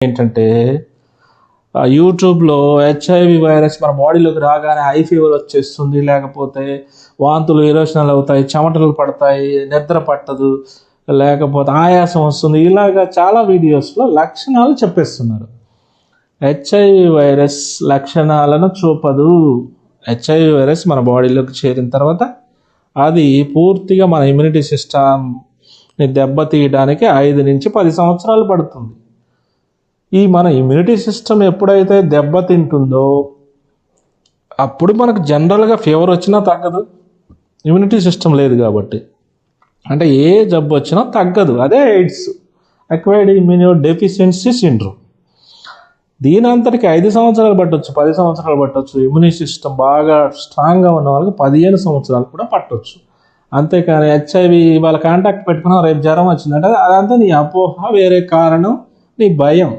ఏంటంటే యూట్యూబ్లో HIV virus మన బాడీలోకి రాగానే హై ఫీవర్ వచ్చేస్తుంది లేకపోతే వాంతులు విరోచనాలు అవుతాయి చెమటలు పడతాయి నిద్ర పట్టదు లేకపోతే ఆయాసం వస్తుంది. ఇలాగా చాలా వీడియోస్లో లక్షణాలు చెప్పేస్తున్నారు. హెచ్ఐవి వైరస్ లక్షణాలను చూపదు. హెచ్ఐవి వైరస్ మన బాడీలోకి చేరిన తర్వాత అది పూర్తిగా మన ఇమ్యూనిటీ సిస్టమ్ని దెబ్బతీయడానికి ఐదు నుంచి పది సంవత్సరాలు పడుతుంది. ఈ మన ఇమ్యూనిటీ సిస్టమ్ ఎప్పుడైతే దెబ్బతింటుందో అప్పుడు మనకు జనరల్గా ఫీవర్ వచ్చినా తగ్గదు. ఇమ్యూనిటీ సిస్టమ్ లేదు కాబట్టి. అంటే ఏ జబ్బు వచ్చినా తగ్గదు. అదే AIDS acquired immunodeficiency syndrome దీని అంతటికి ఐదు సంవత్సరాలు పట్టొచ్చు పది సంవత్సరాలు పట్టొచ్చు. ఇమ్యూనిటీ సిస్టమ్ బాగా స్ట్రాంగ్గా ఉన్న వాళ్ళకి పదిహేను సంవత్సరాలు కూడా పట్టొచ్చు. అంతేకాని హెచ్ఐవి వాళ్ళ కాంటాక్ట్ పెట్టుకున్నా రేపు జ్వరం వచ్చిందంటే అదంతా నీ అపోహ వేరే కారణం నీ భయం.